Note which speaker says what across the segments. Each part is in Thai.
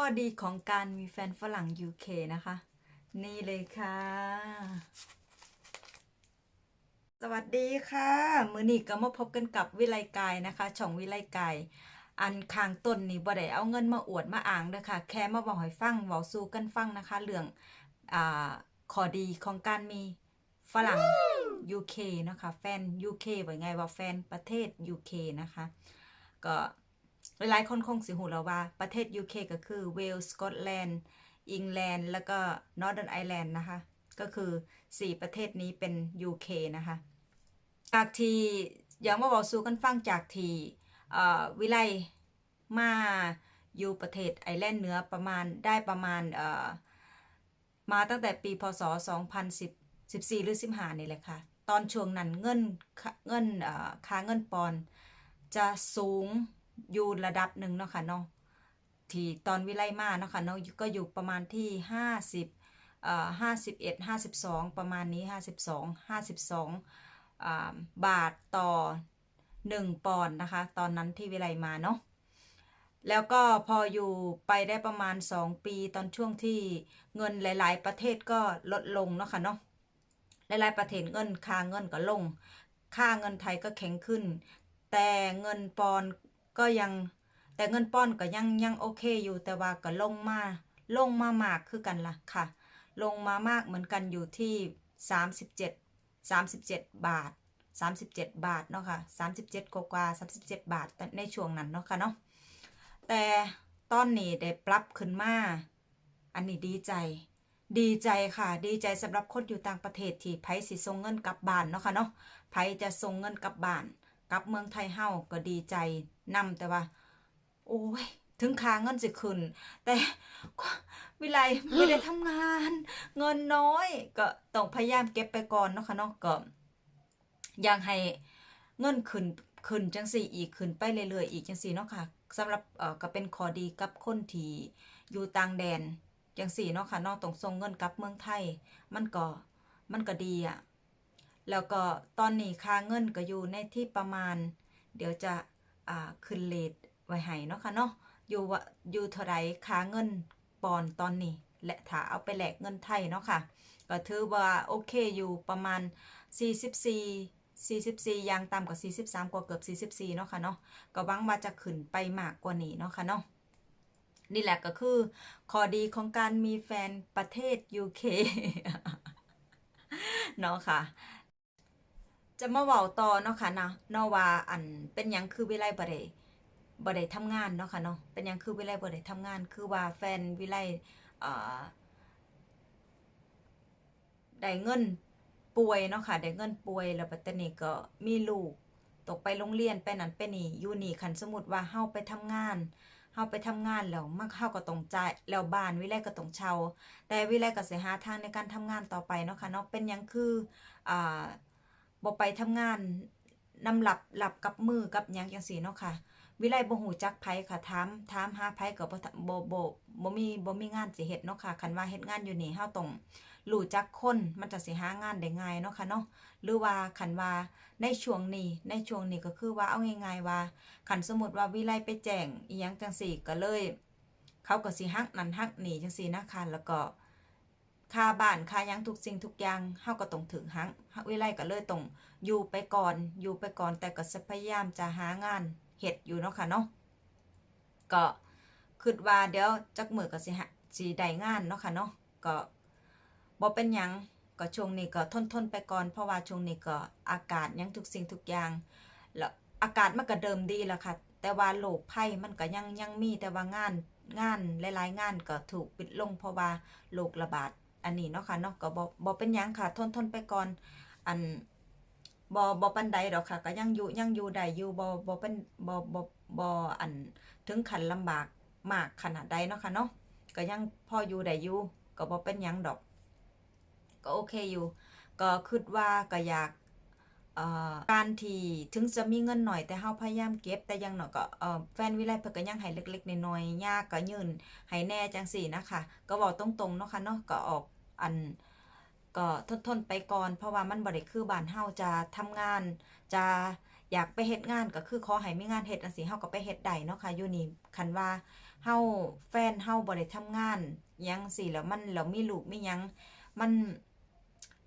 Speaker 1: ข้อดีของการมีแฟนฝรั่ง UK นะคะ นี่เลยค่ะ สวัสดีค่ะ มือนี้ก็มาพบกันกับวิไลกายนะคะช่องวิไลกายอันคางต้นนี่บ่ได้เอาเงินมาอวดมาอ้างเด้อค่ะ แค่มาบอกให้ฟังเว้าสู่กันฟังนะคะ เรื่องอ่าข้อดีของการมีฝรั่ง UK นะคะ แฟน UK ว่าไงว่าแฟนประเทศ UK นะคะ ก็ หลายๆคนคงสิหูแล้วว่าประเทศ UK ก็คือเวลส์สกอตแลนด์อังกฤษแล้วก็นอร์ h ร์นไอแลนด์นะคะ ก็คือ 4 ประเทศนี้เป็น UK นะคะ จากที่ยังมาบอกสู่กันฟังจากที่วิไลมาอยู่ประเทศไอร์แลนด์เหนือประมาณได้ประมาณมาตั้งแต่ปีพศ 2014 หรือ 15 นี่แหละค่ะ ตอนช่วงนั้นเงินเงินค่าเงินปอนด์จะสูง อยู่ระดับหนึ่งเนาะค่ะเนาะที่ตอนวิไลมาเนาะค่ะเนาะก็อยู่ประมาณที่ 50เอ่อ51 52 ประมาณนี้ 52 52อ่าบาทต่อ 1 ปอนด์นะคะ ตอนนั้นที่วิไลมาเนาะแล้วก็พออยู่ไปได้ประมาณ 2 ปีตอนช่วงที่เงินหลาย ๆ ประเทศก็ลดลงเนาะค่ะเนาะหลาย ๆ ประเทศเงินค่าเงินก็ลง ค่าเงินไทยก็แข็งขึ้น แต่เงินปอนด ก็ยังแต่เงินป้อนก็ยังยังโอเคอยู่แต่ว่าก็ลงมาลงมามากคือกันละค่ะ ลงมามากเหมือนกันอยู่ที่ 37 37 บาท 37 บาทเนาะค่ะ 37 กว่ากว่า 37 บาทในช่วงนั้นเนาะค่ะเนาะแต่ตอนนี้ได้ปรับขึ้นมา อันนี้ดีใจ ดีใจค่ะ ดีใจสำหรับคนอยู่ต่างประเทศที่ไผสิส่งเงินกลับบ้านเนาะค่ะเนาะไผจะส่งเงินกลับบ้าน กลับเมืองไทยเฮาก็ดีใจนำแต่ว่า โอ้ย ถึงค่าเงินสิขึ้น แต่วิไลไม่ได้ทำงาน เงินน้อย ก็ต้องพยายามเก็บไปก่อนเนาะค่ะเนาะก็อยากให้เงินขึ้นขึ้นจังสี่อีกขึ้นไปเรื่อยๆอีกจังสี่เนาะค่ะสำหรับเอ่อก็เป็นข้อดีกับคนที่อยู่ต่างแดนจังสี่เนาะค่ะนาะต้องส่งเงินกลับเมืองไทย มันก็มันก็ดีอะ แล้วก็ตอนนี้ค่าเงินก็อยู่ในที่ประมาณ เดี๋ยวจะขึ้นเลทไว้ให้เนาะค่ะเนาะอยู่ว่าอยู่เท่าไรค่าเงินปอนตอนนี้ และถ้าเอาไปแลกเงินไทยเนาะค่ะก็ถือว่าโอเคอยู่ประมาณ 44 44ย่างต่ำกว่า43 กว่าเกือบ44เนาะค่ะเนาะก็หวังว่าจะขึ้นไปมากกว่านี้เนาะค่ะเนาะนี่แหละก็คือข้อดีของการมีแฟนประเทศ UK เนาะค่ะ จะมาเว้าต่อเนาะค่ะนะเนาะว่าอันเป็นหยังคือวิไลบ่ได้บ่ได้ทำงานเนาะค่ะเนาะเป็นหยังคือวิไลบ่ได้ทำงาน คือว่าแฟนวิไลเอ่อได้เงินป่วยเนาะค่ะได้เงินป่วยแล้วปัตตานีก็มีลูกตกไปโรงเรียนไปนั่นไปนี่อยู่นี่คันสมมุติว่าเฮาไปทำงานเฮาไปทำงานแล้วมันเฮาก็ต้องจ่ายแล้วบ้านวิไลก็ต้องเช่าแต่วิไลก็สิหาทางในการทำงานต่อไปเนาะค่ะเนาะเป็นหยังคืออ่า บ่ไปทำงานนำหลับหลับกับมือกับยังจังซี่เนาะค่ะ วิไลบ่ฮู้จักไผค่ะถามถามหาไผก็บ่บ่บ่บ่มีบ่มีงานสิเฮ็ดเนาะค่ะคันว่าเฮ็ดงานอยู่นี่เฮาต้องรู้จักคนมันจะสิหางานได้ง่ายเนาะค่ะเนาะหรือว่าคันว่าในช่วงนี้ในช่วงนี้ก็คือว่าเอาง่ายๆว่าคันสมมุติว่าวิไลไปแจ้งอีหยังจังซี่ก็เลย เขาก็สิฮักนั่นฮักนี่จังซี่นะคะแล้วก็ ค่าบ้านค่ายังทุกสิ่งทุกอย่างเฮาก็ต้องถึงหังวิไลก็เลยต้องอยู่ไปก่อนอยู่ไปก่อนแต่ก็พยายามจะหางานเฮ็ดอยู่เนาะค่ะเนาะก็คิดว่าเดี๋ยวจักมือก็สิหาสิได้งานเนาะค่ะเนาะก็บ่เป็นหยังก็ช่วงนี้ก็ทนๆไปก่อนเพราะว่าช่วงนี้ก็อากาศยังทุกสิ่งทุกอย่างแล้วอากาศมันก็เดิมดีแล้วค่ะ แต่ว่าโรคภัยมันก็ยังยังมีแต่ว่างานงานหลายๆงานก็ถูกปิดลงเพราะว่าโรคระบาด อันนี้เนาะค่ะเนาะก็บ่บ่เป็นยังค่ะ ทนทนไปก่อน อันบ่บ่ปานใดดอกค่ะ ก็ยังอยู่ยังอยู่ได้อยู่บ่บ่เป็นบ่บ่บ่อันถึงขันลำบากมากขนาดใดเนาะค่ะเนาะก็ยังพออยู่ได้อยู่ก็บ่เป็นยังดอก ก็โอเคอยู่ ก็คิดว่าก็อยากอ่อการที่ถึงจะมีเงินหน่อยแต่เฮาพยายามเก็บแต่ยังน้อยก็แฟนวิไลเพิ่นก็ยังให้เล็กๆน้อยๆยากก็ยืนให้แน่จังซี่นะคะ ก็เว้าตรงๆเนาะค่ะเนาะก็ออก อันก็ทนทนๆไปก่อน เพราะว่ามันบ่ได้คือบ้านเฮาจะทำงาน จะอยากไปเฮ็ดงานก็คือขอให้มีงานเฮ็ดจังซี่เฮาก็ไปเฮ็ดได้เนาะค่ะอยู่นี่คันว่าเฮาแฟนเฮาบ่ได้ทำงานยังสิแล้วมันแล้วมีลูกมียังมัน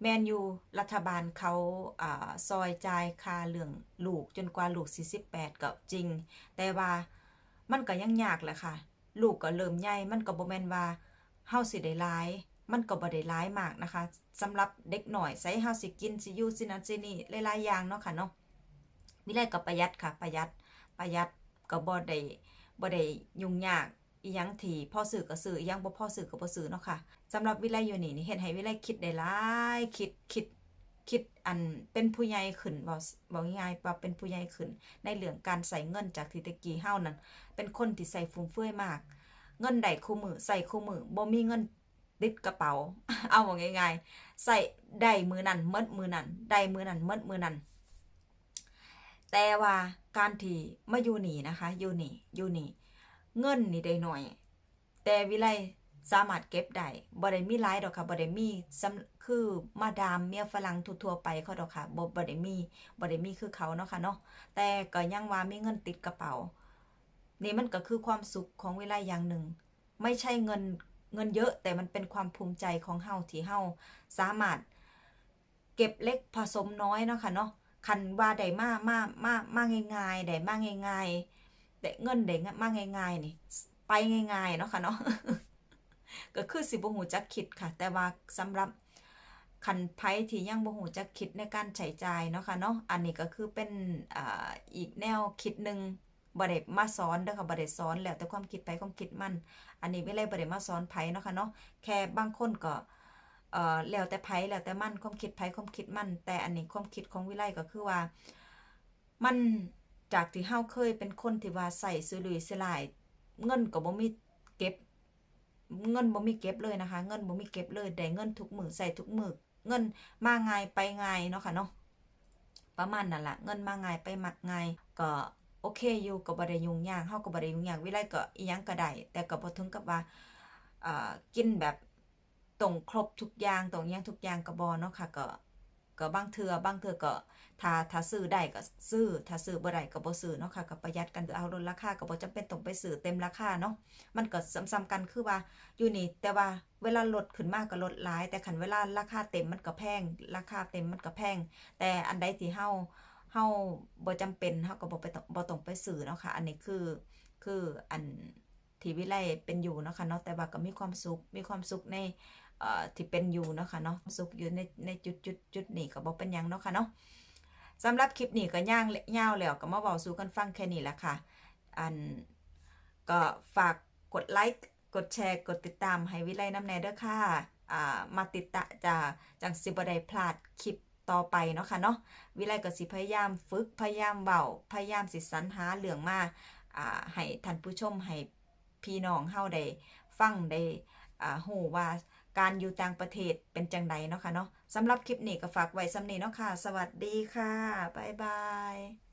Speaker 1: แมนอยู่รัฐบาลเขาอ่าซอยจ่ายค่าเรื่องลูกจนกว่าลูกสิ18ก็จริง แต่ว่ามันก็ยังยากแหละค่ะ ลูกก็เริ่มใหญ่มันก็บ่แม่นว่าเฮาสิได้หลาย มันก็บ่ได้หลายมากนะคะสำหรับเด็กหน่อยใส่เฮาสิกินสิอยู่สินั่นสินี่หลายๆอย่างเนาะค่ะเนาะวิไลก็ประหยัดค่ะ ประหยัดประหยัดก็บ่ได้บ่ได้ยุ่งยากอียังที่พ่อซื้อก็ซื้ออียังบ่พ่อซื้อก็บ่ซื้อเนาะค่ะสำหรับวิไลอยู่นี่นี่เฮ็ดให้วิไลคิดได้หลายคิดคิดคิดอันเป็นผู้ใหญ่ขึ้นเว้าเว้าง่ายๆว่าเป็นผู้ใหญ่ขึ้น ในเรื่องการใส่เงินจากทีตะกี้เฮานั้นเป็นคนที่ใส่ฟุ่มเฟือยมาก เงินได้คู่มือใส่คู่มือบ่มีเงิน ติดกระเป๋า เอาว่าง่ายๆ ใส่ได้มือนั้นหมดมือนั้นได้มือนั้นหมดมือนั้นแต่ว่าการที่มาอยู่นี่นะคะอยู่นี่อยู่นี่ เงินนี่ได้หน่อย แต่วิไลสามารถเก็บได้บ่ได้มีหลายดอกค่ะบ่ได้มีคือมาดามเมียฝรั่งทั่วๆไปเขาดอกค่ะบ่บ่ได้มีบ่ได้มีคือเขาเนาะค่ะเนาะแต่ก็ยังว่ามีเงินติดกระเป๋า นี่มันก็คือความสุขของวิไลอย่างหนึ่ง ไม่ใช่เงิน เงินเยอะแต่มันเป็นความภูมิใจของเฮาที่เฮาสามารถเก็บเล็กผสมน้อยเนาะค่ะเนาะคันว่าได้มามามามาง่ายๆได้มาง่ายๆได้เงินได้มาง่ายๆนี่ไปง่ายๆเนาะค่ะเนาะก็คือสิบ่ฮู้จักคิดค่ะ แต่ว่าสำหรับคันไผที่ยังบ่ฮู้จักคิดในการใช้จ่ายเนาะค่ะเนาะอันนี้ก็คือเป็นออีกแนวคิดหนึ่ง บ่ได้มาสอนเด้อค่ะบ่ได้สอนแล้วแต่ความคิดไผความคิดมันอันนี้วิไลบ่ได้มาสอนไผเนาะค่ะเนาะแค่บางคนก็เอ่อแล้วแต่ไผแล้วแต่มันความคิดไผความคิดมัน แต่อันนี้ความคิดของวิไลก็คือว่ามันจากที่เฮาเคยเป็นคนที่ว่าใส่สุรุ่ยสุร่าย เงินก็บ่มีเก็บ เงินบ่มีเก็บเลยนะคะ เงินบ่มีเก็บเลยได้เงินทุกมือใส่ทุกมือเงินมาง่ายไปง่ายเนาะค่ะเนาะประมาณนั้นแหละเงินมาง่ายไปมักง่ายก็ โอเคอยู่ก็บ่ได้ยุ่งยากเฮาก็บ่ได้ยุ่งยากวิไลก็อิหยังก็ได้แต่ก็บ่ถึงกับว่ากินแบบตรงครบทุกอย่างตรงยังทุกอย่างก็บ่เนาะค่ะก็ก็บางเทื่อบางเทื่อก็ถ้าถ้าซื้อได้ก็ซื้อถ้าซื้อบ่ได้ก็บ่ซื้อเนาะค่ะก็ประหยัดกันเอาลดราคาก็บ่จำเป็นต้องไปซื้อเต็มราคาเนาะมันก็ซ้ำๆกันคือว่าอยู่นี่แต่ว่าเวลาลดขึ้นมากก็ลดหลาย แต่คันเวลาราคาเต็มมันก็แพงราคาเต็มมันก็แพงแต่อันใดที่เฮา เฮาบ่จำเป็นเฮาก็บ่ไปต้องบ่ต้องไปซื้อเนาะค่ะ อันนี้คือคืออันที่วิไลเป็นอยู่เนาะค่ะเนาะแต่ว่าก็มีความสุขมีความสุขในเอ่อที่เป็นอยู่เนาะค่ะเนาะสุขอยู่ในในจุดจุดจุดนี้ก็บ่เป็นหยังเนาะค่ะเนาะสำหรับคลิปนี้ก็ย่างยาวแล้วก็มาเว้าสู่กันฟังแค่นี้แหละค่ะ อันก็ฝากกดไลค์กดแชร์กดติดตามให้วิไลน้ำแน่เด้อค่ะ อ่ามาติดตะจะจังสิบ่ได้พลาดคลิป ต่อไปเนาะค่ะเนาะวิไลก็สิพยายามฝึกพยายามเบาพยายามสิสรรหาเหลืองมาอ่าให้ท่านผู้ชมให้พี่น้องเฮาได้ฟังได้อ่าหูว่าการอยู่ต่างประเทศเป็นจังไดเนาะค่ะเนาะสำหรับคลิปนี้ก็ฝากไว้สำนีเนาะค่ะ สวัสดีค่ะ บ๊ายบาย